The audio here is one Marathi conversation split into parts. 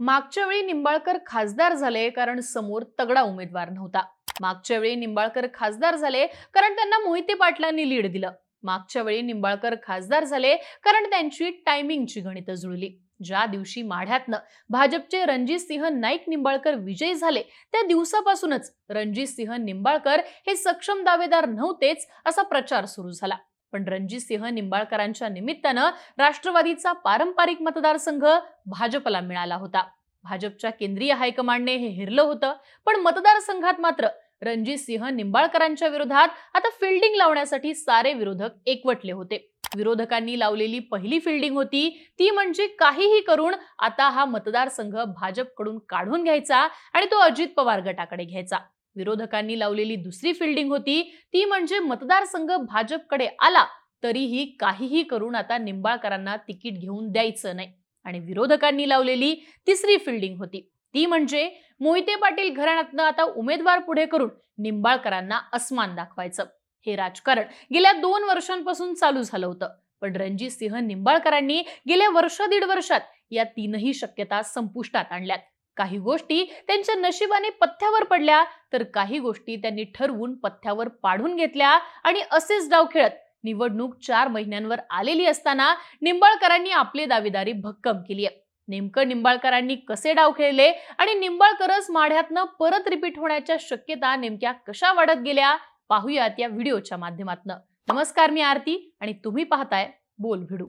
मागच्या वेळी निंबाळकर खासदार झाले कारण समोर तगडा उमेदवार नव्हता. मागच्या वेळी निंबाळकर खासदार झाले कारण त्यांना मोहिते पाटलांनी लीड दिलं. मागच्या वेळी निंबाळकर खासदार झाले कारण त्यांची टायमिंगची गणितं जुळली. ज्या दिवशी माढ्यातनं भाजपचे रणजित सिंह नाईक निंबाळकर विजयी झाले त्या दिवसापासूनच रणजित सिंह निंबाळकर हे सक्षम दावेदार नव्हतेच असा प्रचार सुरू झाला. पण रणजित सिंह निंबाळकरांच्या निमित्तानं राष्ट्रवादीचा पारंपरिक मतदारसंघ भाजपला मिळाला होता. भाजपच्या केंद्रीय हायकमांडने हे हिरलं होतं पण मतदारसंघात मात्र रणजित सिंह निंबाळकरांच्या विरोधात आता फिल्डिंग लावण्यासाठी सारे विरोधक एकवटले होते. विरोधकांनी लावलेली पहिली फिल्डिंग होती ती म्हणजे काहीही करून आता हा मतदारसंघ भाजपकडून काढून घ्यायचा आणि तो अजित पवार गटाकडे घ्यायचा. विरोधकांनी लावलेली दुसरी फिल्डिंग होती. ती म्हणजे मतदारसंघ भाजपकडे आला तरीही काहीही करून आता निंबाळकरांना तिकीट घेऊन द्यायचं नाही. आणि विरोधकांनी लावलेली तिसरी फिल्डिंग होती. ती म्हणजे मोहिते पाटील घराण्यातनं आता उमेदवार पुढे करून निंबाळकरांना अस्मान दाखवायचं. हे राजकारण गेल्या दोन वर्षांपासून चालू झालं होतं. पण रणजित सिंह निंबाळकरांनी गेल्या वर्ष दीड वर्षात या तीनही शक्यता संपुष्टात आणल्यात. काही गोष्टी त्यांच्या नशिबाने पथ्यावर पडल्या तर काही गोष्टी त्यांनी ठरवून पथ्यावर पाडून घेतल्या आणि असेच डाव खेळत निवडणूक चार महिन्यांवर आलेली असताना निंबाळकरांनी आपली दावेदारी भक्कम केली आहे. नेमकं निंबाळकरांनी कसे डाव खेळले आणि निंबाळकरच माढ्यातनं परत रिपीट होण्याच्या शक्यता नेमक्या कशा वाढत गेल्या पाहूयात या व्हिडिओच्या माध्यमातून. नमस्कार मी आरती आणि तुम्ही पाहताय बोल भिडू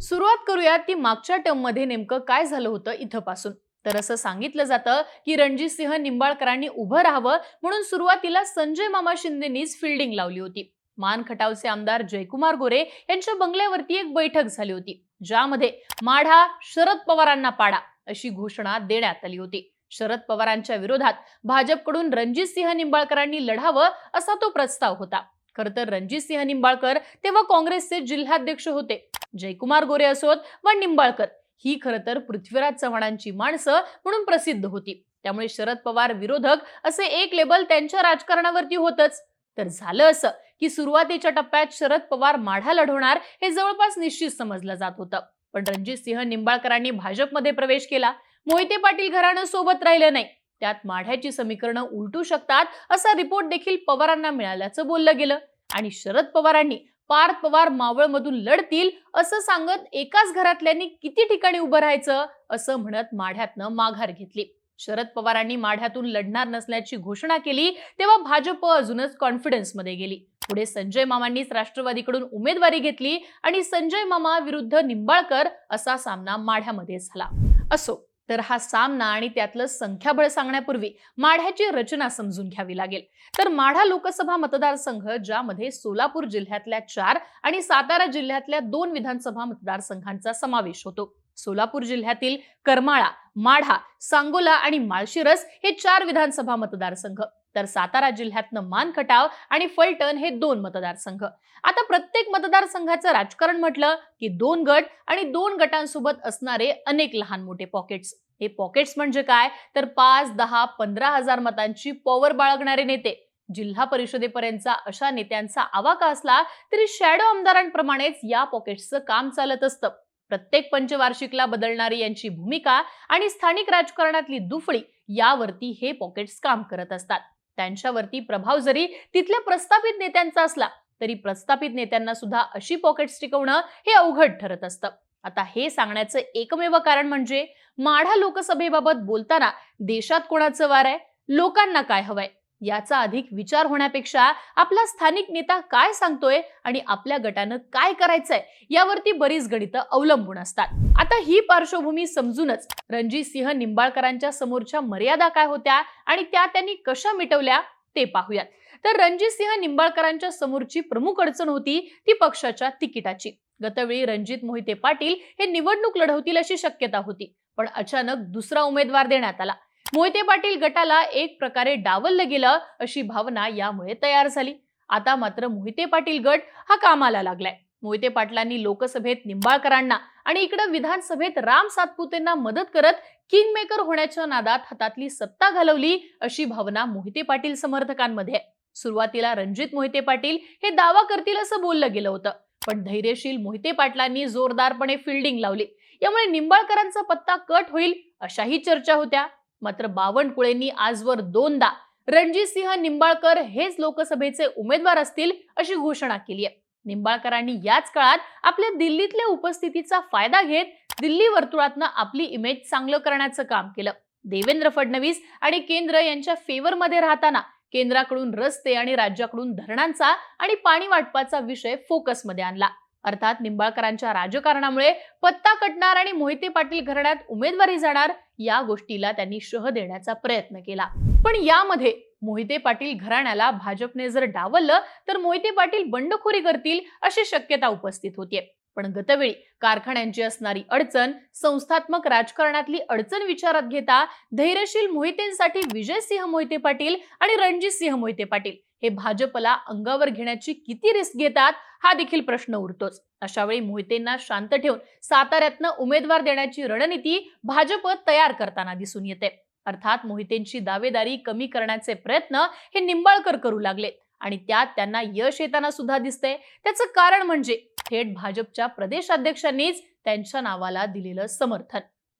सुरुवात करूया ती मागच्या टर्ममध्ये नेमकं काय झालं होतं इथं पासून तर असं सांगितलं जातं की रणजित सिंह निंबाळकरांनी उभं राहावं म्हणून सुरुवातीला संजय मामा शिंदेनीच फिल्डिंग लावली होती. मान खटावचे आमदार जयकुमार गोरे यांच्या बंगल्यावरती एक बैठक झाली होती ज्यामध्ये माढा शरद पवारांना पाडा अशी घोषणा देण्यात आली होती. शरद पवारांच्या विरोधात भाजपकडून रणजित सिंह निंबाळकरांनी लढावं असा तो प्रस्ताव होता. खर तर रणजित सिंह निंबाळकर तेव्हा काँग्रेसचे जिल्हाध्यक्ष होते जयकुमार गोरे असोत व निंबाळकर ही खरं तर पृथ्वीराज चव्हाणांची माणसं म्हणून प्रसिद्ध होती. त्यामुळे शरद पवार विरोधक असे एक लेबल त्यांच्या राजकारणावरती होतच. तर झालं असं की सुरुवातीच्या टप्प्यात शरद पवार माढा लढवणार हे जवळपास निश्चित समजलं जात होतं. पण रणजित सिंह निंबाळकरांनी भाजपमध्ये प्रवेश केला. मोहिते पाटील घराणं सोबत राहिलं नाही. त्यात माढ्याची समीकरणं उलटू शकतात असा रिपोर्ट देखील पवारांना मिळाल्याचं बोललं गेलं. आणि शरद पवारांनी पार्थ पवार मावळमधून लढतील असं सांगत एकाच घरातल्यांनी किती ठिकाणी उभं राहायचं असं म्हणत माढ्यातनं माघार घेतली. शरद पवारांनी माढ्यातून लढणार नसल्याची घोषणा केली तेव्हा भाजप अजूनच कॉन्फिडन्समध्ये गेली. पुढे संजय मामांनीच राष्ट्रवादीकडून उमेदवारी घेतली आणि संजय मामा विरुद्ध निंबाळकर असा सामना माढ्यामध्ये झाला. असो तर हा सामना आणि त्यातलं संख्याबळ सांगण्यापूर्वी माढ्याची रचना समजून घ्यावी लागेल. तर माढा लोकसभा मतदारसंघ ज्यामध्ये सोलापूर जिल्ह्यातल्या चार आणि सातारा जिल्ह्यातल्या दोन विधानसभा मतदारसंघांचा समावेश होतो. सोलापूर जिल्ह्यातील करमाळा माढा सांगोला आणि माळशिरस हे चार विधानसभा मतदारसंघ. तर सातारा जिल्ह्यातनं मानखटाव आणि फलटण हे दोन मतदारसंघ. आता प्रत्येक मतदारसंघाचं राजकारण म्हटलं की दोन गट आणि दोन गटांसोबत असणारे अनेक लहान मोठे पॉकेट्स हे पॉकेट्स म्हणजे काय? तर पाच दहा पंधरा हजार मतांची पॉवर बाळगणारे नेते. जिल्हा परिषदेपर्यंतचा अशा नेत्यांचा आवाका असला तरी शॅडो आमदारांप्रमाणेच या पॉकेट्सचं काम चालत असतं. प्रत्येक पंचवार्षिकला बदलणारी यांची भूमिका आणि स्थानिक राजकारणातली दुफळी यावरती हे पॉकेट्स काम करत असतात. त्यांच्यावरती प्रभाव जरी तिथल्या प्रस्थापित नेत्यांचा असला तरी प्रस्थापित नेत्यांना सुद्धा अशी पॉकेट्स टिकवणं हे अवघड ठरत असतं. आता हे सांगण्याचं एकमेव कारण म्हणजे माढा लोकसभेबाबत बोलताना देशात कोणाचं वार आहे? लोकांना काय हवंय? याचा अधिक विचार होण्यापेक्षा आपला स्थानिक नेता काय सांगतोय आणि आपल्या गटानं काय करायचंय यावरती बरीच गणितं अवलंबून असतात. आता ही पार्श्वभूमी समजूनच रणजित सिंह निंबाळकरांच्या समोरच्या मर्यादा काय होत्या आणि त्या त्यांनी कशा मिटवल्या ते पाहूयात. तर रणजित सिंह निंबाळकरांच्या समोरची प्रमुख अडचण होती ती पक्षाच्या तिकिटाची. गतवेळी रणजित मोहिते पाटील हे निवडणूक लढवतील अशी शक्यता होती पण अचानक दुसरा उमेदवार देण्यात आला. मोहिते पाटील गटाला एक प्रकारे डावललं गेलं अशी भावना यामुळे तयार झाली. आता मात्र मोहिते पाटील गट हा कामाला लागलाय. मोहिते पाटलांनी लोकसभेत निंबाळकरांना आणि इकडे विधानसभेत राम सातपुतेंना मदत करत किंग मेकर होण्याच्या नादात हातातली सत्ता घालवली अशी भावना मोहिते पाटील समर्थकांमध्ये. आहे सुरुवातीला रणजित मोहिते पाटील हे दावा करतील असं बोललं गेलं होतं. पण धैर्यशील मोहिते पाटलांनी जोरदारपणे फिल्डिंग लावली. यामुळे निंबाळकरांचा पत्ता कट होईल अशाही चर्चा होत्या. मात्र बावनकुळेंनी आजवर दोनदा रणजितसिंह निंबाळकर हेच लोकसभेचे उमेदवार असतील अशी घोषणा केली आहे. निंबाळकरांनी याच काळात आपल्या दिल्लीतल्या उपस्थितीचा फायदा घेत दिल्ली वर्तुळातनं आपली इमेज चांगलं करण्याचं काम केलं. देवेंद्र फडणवीस आणि केंद्र यांच्या फेवरमध्ये राहताना केंद्राकडून रस्ते आणि राज्याकडून धरणांचा आणि पाणी वाटपाचा विषय फोकसमध्ये आणला. अर्थात निंबाळकरांच्या राजकारणामुळे पत्ता कटणार आणि मोहिते पाटील घराण्यात उमेदवारी जाणार या गोष्टीला त्यांनी शह देण्याचा प्रयत्न केला. पण यामध्ये मोहिते पाटील घराण्याला भाजपने जर डावललं तर मोहिते पाटील बंडखोरी करतील अशी शक्यता उपस्थित होतीये. पण गतवेळी कारखान्यांची असणारी अडचण संस्थात्मक राजकारणातली अडचण विचारात घेता धैर्यशील मोहितेंसाठी विजयसिंह मोहिते पाटील आणि रणजितसिंह मोहिते पाटील हे भाजपला अंगावर घेण्याची किती रिस्क घेतात हा देखील प्रश्न उरतोच. अशा वेळी मोहितेंना शांत ठेवून साताऱ्यातनं उमेदवार देण्याची रणनीती भाजप तयार करताना दिसून येते. अर्थात मोहितेंची दावेदारी कमी करण्याचे प्रयत्न हे निंबाळकर करू लागलेत आणि त्यात त्यांना यश येताना सुद्धा दिसतंय. त्याचं कारण म्हणजे थेट भाजपच्या प्रदेशाध्यक्षांनीच त्यांच्या नावाला दिलेलं समर्थन.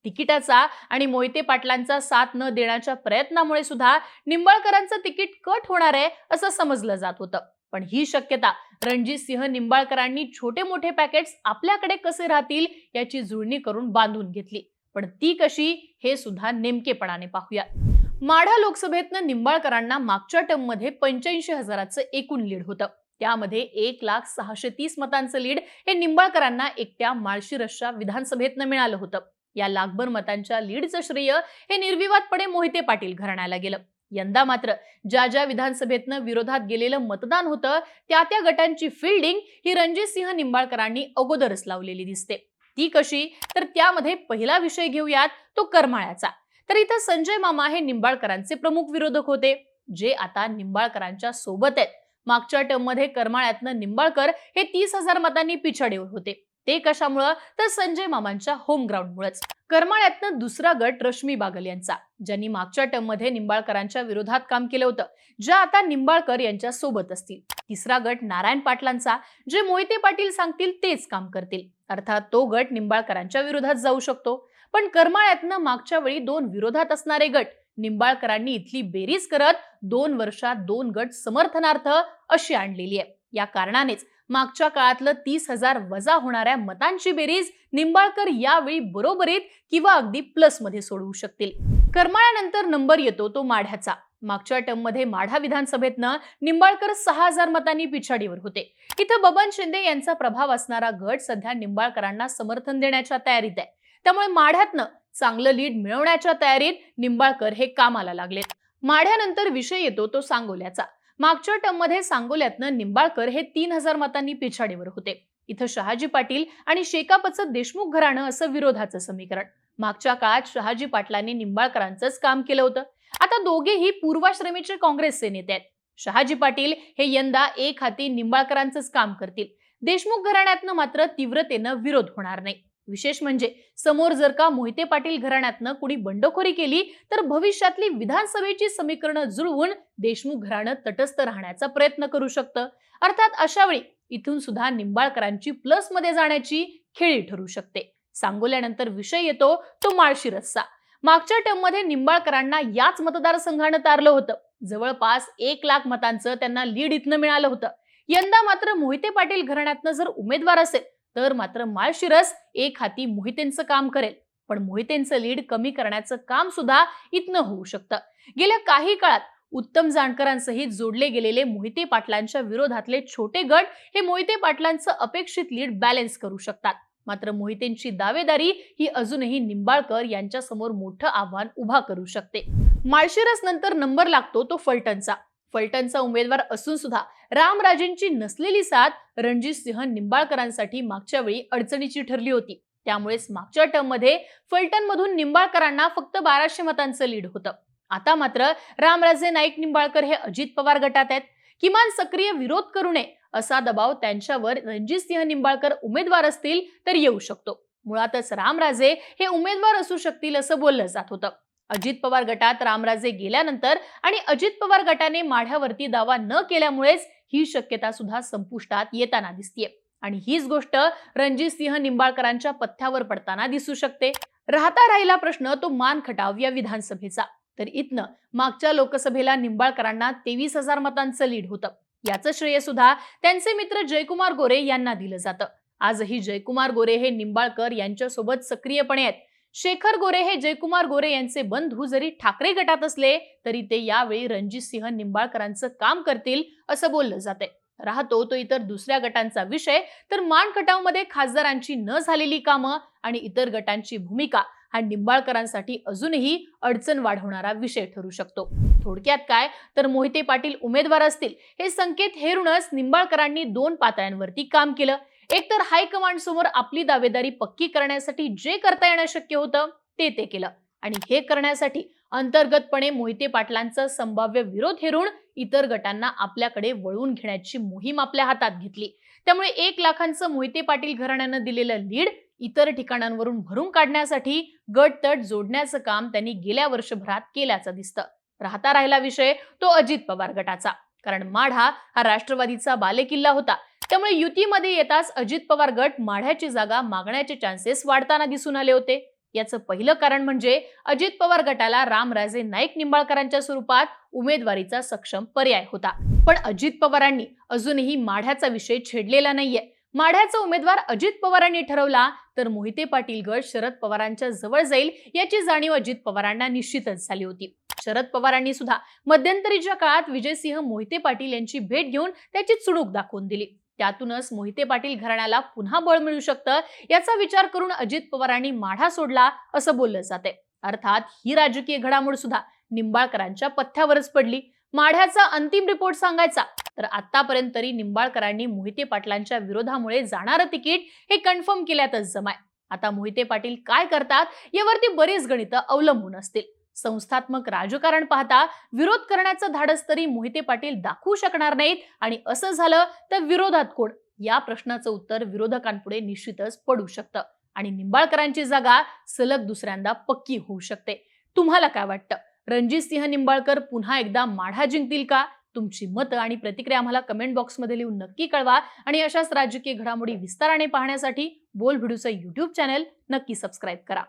तिकिटाचा आणि मोहिते पाटलांचा साथ न देण्याच्या प्रयत्नामुळे सुद्धा निंबाळकरांचं तिकीट कट होणार आहे असं समजलं जात होतं. पण ही शक्यता रणजित सिंह निंबाळकरांनी छोटे मोठे पॅकेट्स आपल्याकडे कसे राहतील याची जुळणी करून बांधून घेतली. पण ती कशी हे सुद्धा नेमकेपणाने पाहूया. माढा लोकसभेतनं निंबाळकरांना मागच्या टर्ममध्ये पंच्याऐंशी हजाराचं एकूण लीड होतं. त्यामध्ये एक लाख सहाशे तीस मतांचं लीड हे निंबाळकरांना एकट्या माळशिरसच्या विधानसभेतनं मिळालं होतं. या लाखभर मतांच्या लीडचं श्रेय हे निर्विवादपणे मोहिते पाटील घराण्याला गेलं. यंदा मात्र ज्या ज्या विधानसभेतनं विरोधात गेलेलं मतदान होतं त्या त्या गटांची फिल्डिंग ही रणजित सिंह निंबाळकरांनी अगोदरच लावलेली दिसते. ती कशी? तर त्यामध्ये पहिला विषय घेऊयात तो करमाळ्याचा. तर इथं संजय मामा हे निंबाळकरांचे प्रमुख विरोधक होते जे आता निंबाळकरांच्या सोबत आहेत. मागच्या टर्ममध्ये करमाळ्यातनं निंबाळकर हे तीस हजार मतांनी पिछाडे होते. ते कशामुळं? तर संजय मामांच्या होम ग्राउंडमुळेच करमाळ्यातनं दुसरा गट रश्मी बागल यांचा ज्यांनी मागच्या टर्ममध्ये निंबाळकरांच्या विरोधात काम केलं होतं ज्या आता निंबाळकर यांच्या सोबत असतील. तिसरा गट नारायण पाटलांचा जे मोहिते पाटील सांगतील तेच काम करतील. अर्थात तो गट निंबाळकरांच्या विरोधात जाऊ शकतो. पण करमाळ्यातनं मागच्या वेळी दोन विरोधात असणारे गट निंबाळकरांनी इथली बेरीज करत दोन वर्षात दोन गट समर्थनार्थ अशी आणलेली आहे. या कारणानेच मागच्या काळातलं तीस हजार वजा होणाऱ्या मतांची बेरीज निंबाळकर यावेळी बरोबरीत किंवा अगदी प्लसमध्ये सोडवू शकतील. करमाळ्यानंतर नंबर येतो तो माढ्याचा. मागच्या टर्ममध्ये माढा विधानसभेतनं निंबाळकर सहा हजार मतांनी पिछाडीवर होते. इथं बबन शिंदे यांचा प्रभाव असणारा गट सध्या निंबाळकरांना समर्थन देण्याच्या तयारीत आहे. त्यामुळे माढ्यातनं चांगलं लीड मिळवण्याच्या तयारीत निंबाळकर हे कामाला लागलेत. माढ्यानंतर विषय येतो तो सांगोल्याचा. मागच्या टर्ममध्ये सांगोल्यातनं निंबाळकर हे तीन हजार मतांनी पिछाडीवर होते. इथं शहाजी पाटील आणि शेकापचं देशमुख घराणं असं विरोधाचं समीकरण. मागच्या काळात शहाजी पाटलांनी निंबाळकरांचंच काम केलं होतं. आता दोघेही पूर्वाश्रमीचे काँग्रेसचे नेते आहेत. शहाजी पाटील हे यंदा एक हाती निंबाळकरांचंच काम करतील. देशमुख घराण्यातनं मात्र तीव्रतेनं विरोध होणार नाही. विशेष म्हणजे समोर जर का मोहिते पाटील घराण्यातनं कुणी बंडखोरी केली तर भविष्यातली विधानसभेची समीकरणं जुळवून देशमुख घराणं तटस्थ राहण्याचा प्रयत्न करू शकतं. अर्थात अशा वेळी इथून सुद्धा निंबाळकरांची प्लसमध्ये जाण्याची खेळी ठरू शकते. सांगोल्यानंतर विषय येतो तो माळशिरस्सा मागच्या टर्ममध्ये निंबाळकरांना याच मतदारसंघानं तारलं होतं. जवळपास एक लाख मतांचं त्यांना लीड इथनं मिळालं होतं. यंदा मात्र मोहिते पाटील घराण्यातनं जर उमेदवार असेल तर मात्र माळशिरस एक हाती मोहितेंचं काम करेल. पण मोहितेंचं लीड कमी करण्याचं काम सुद्धा इथनं होऊ शकतं. गेल्या काही काळात उत्तम जाणकरांसहित जोडले गेलेले मोहिते पाटलांच्या विरोधातले छोटे गट हे मोहिते पाटलांचं अपेक्षित लीड बॅलेन्स करू शकतात. मात्र मोहितेंची दावेदारी ही अजूनही निंबाळकर यांच्या समोर मोठं आव्हान उभा करू शकते. माळशिरस नंतर नंबर लागतो तो फलटणचा. फलटणचा उमेदवार असून सुद्धा रामराजेंची नसलेली साथ रणजित सिंह निंबाळकरांसाठी मागच्या वेळी अडचणीची ठरली होती. त्यामुळेच मागच्या टर्ममध्ये फलटणमधून निंबाळकरांना फक्त बाराशे मतांचं लीड होतं. आता मात्र रामराजे नाईक निंबाळकर हे अजित पवार गटात आहेत. किमान सक्रिय विरोध करू नये असा दबाव त्यांच्यावर रणजितसिंह निंबाळकर उमेदवार असतील तर येऊ शकतो. मुळातच रामराजे हे उमेदवार असू शकतील असं बोललं जात होतं. अजित पवार गटात रामराजे गेल्यानंतर आणि अजित पवार गटाने माढ्यावरती दावा न केल्यामुळेच ही शक्यता सुद्धा संपुष्टात येताना दिसतीये. आणि हीच गोष्ट रणजित सिंह निंबाळकरांच्या पथ्यावर पडताना दिसू शकते. राहता राहिला प्रश्न तो मान खटाव या विधानसभेचा. तर इथनं मागच्या लोकसभेला निंबाळकरांना तेवीस हजार मतांचं लीड होतं. याचं श्रेय सुद्धा त्यांचे मित्र जयकुमार गोरे यांना दिलं जातं. आजही जयकुमार गोरे हे निंबाळकर यांच्यासोबत सक्रियपणे आहेत. शेखर गोरे हे जयकुमार गोरे यांचे बंधू जरी ठाकरे गटात असले तरी ते यावेळी रणजित सिंह निंबाळकरांचं काम करतील असं बोललं जाते राहतो तो इतर दुसऱ्या गटांचा विषय तर मान कटावमध्ये खासदारांची न झालेली कामं आणि इतर गटांची भूमिका हा निंबाळकरांसाठी अजूनही अडचण वाढवणारा विषय ठरू शकतो. थोडक्यात काय तर मोहिते पाटील उमेदवार असतील हे संकेत हेरूनच निंबाळकरांनी दोन पातळ्यांवरती काम केलं. एकतर हायकमांड समोर आपली दावेदारी पक्की करण्यासाठी जे करता येणं शक्य होतं ते ते केलं. आणि हे करण्यासाठी अंतर्गतपणे मोहिते पाटलांचा संभाव्य विरोध हेरून इतर गटांना आपल्याकडे वळवून घेण्याची मोहीम आपल्या हातात घेतली. त्यामुळे एक लाखांचं मोहिते पाटील घराण्यानं दिलेलं लीड इतर ठिकाणांवरून भरून काढण्यासाठी गट तट जोडण्याचं काम त्यांनी गेल्या वर्षभरात केल्याचं दिसतं. राहता राहिला विषय तो अजित पवार गटाचा. कारण माढा हा राष्ट्रवादीचा बालेकिल्ला होता. त्यामुळे युतीमध्ये येताच अजित पवार गट माढ्याची जागा मागण्याचे चान्सेस वाढताना दिसून आले होते. याचं पहिलं कारण म्हणजे अजित पवार गटाला रामराजे नाईक निंबाळकरांच्या स्वरूपात उमेदवारीचा सक्षम पर्याय होता. पण अजित पवारांनी अजूनही माढ्याचा विषय छेडलेला नाहीये. माढ्याचा उमेदवार अजित पवारांनी ठरवला तर मोहिते पाटील गट शरद पवारांच्या जवळ जाईल याची जाणीव अजित पवारांना निश्चितच झाली होती. शरद पवारांनी सुद्धा मध्यंतरीच्या काळात विजयसिंह मोहिते पाटील यांची भेट घेऊन त्याची चुणूक दाखवून दिली. त्यातूनच मोहिते पाटील घराण्याला पुन्हा बळ मिळू शकतं याचा विचार करून अजित पवारांनी माढा सोडला असं बोललं जाते अर्थात ही राजकीय घडामोड सुद्धा निंबाळकरांच्या पथ्यावरच पडली. माढ्याचा अंतिम रिपोर्ट सांगायचा तर आतापर्यंत तरी निंबाळकरांनी मोहिते पाटलांच्या विरोधामुळे जाणारं तिकीट हे कन्फर्म केल्यातच जमाय. आता मोहिते पाटील काय करतात यावरती बरीच गणितं अवलंबून असतील. संस्थात्मक राजकारण पाहता विरोध करण्याचं धाडस तरी मोहिते पाटील दाखवू शकणार नाहीत आणि असं झालं तर विरोधात कोण? या प्रश्नाचं उत्तर विरोधकांपुढे निश्चितच पडू शकतं आणि निंबाळकरांची जागा सलग दुसऱ्यांदा पक्की होऊ शकते. तुम्हाला काय वाटतं? रणजित सिंह निंबाळकर पुन्हा एकदा माढा जिंकतील का? तुमची मतं आणि प्रतिक्रिया आम्हाला कमेंट बॉक्समध्ये लिहून नक्की कळवा आणि अशाच राजकीय घडामोडी विस्ताराने पाहण्यासाठी बोल व्हिडिओचं युट्यूब चॅनल नक्की सबस्क्राईब करा.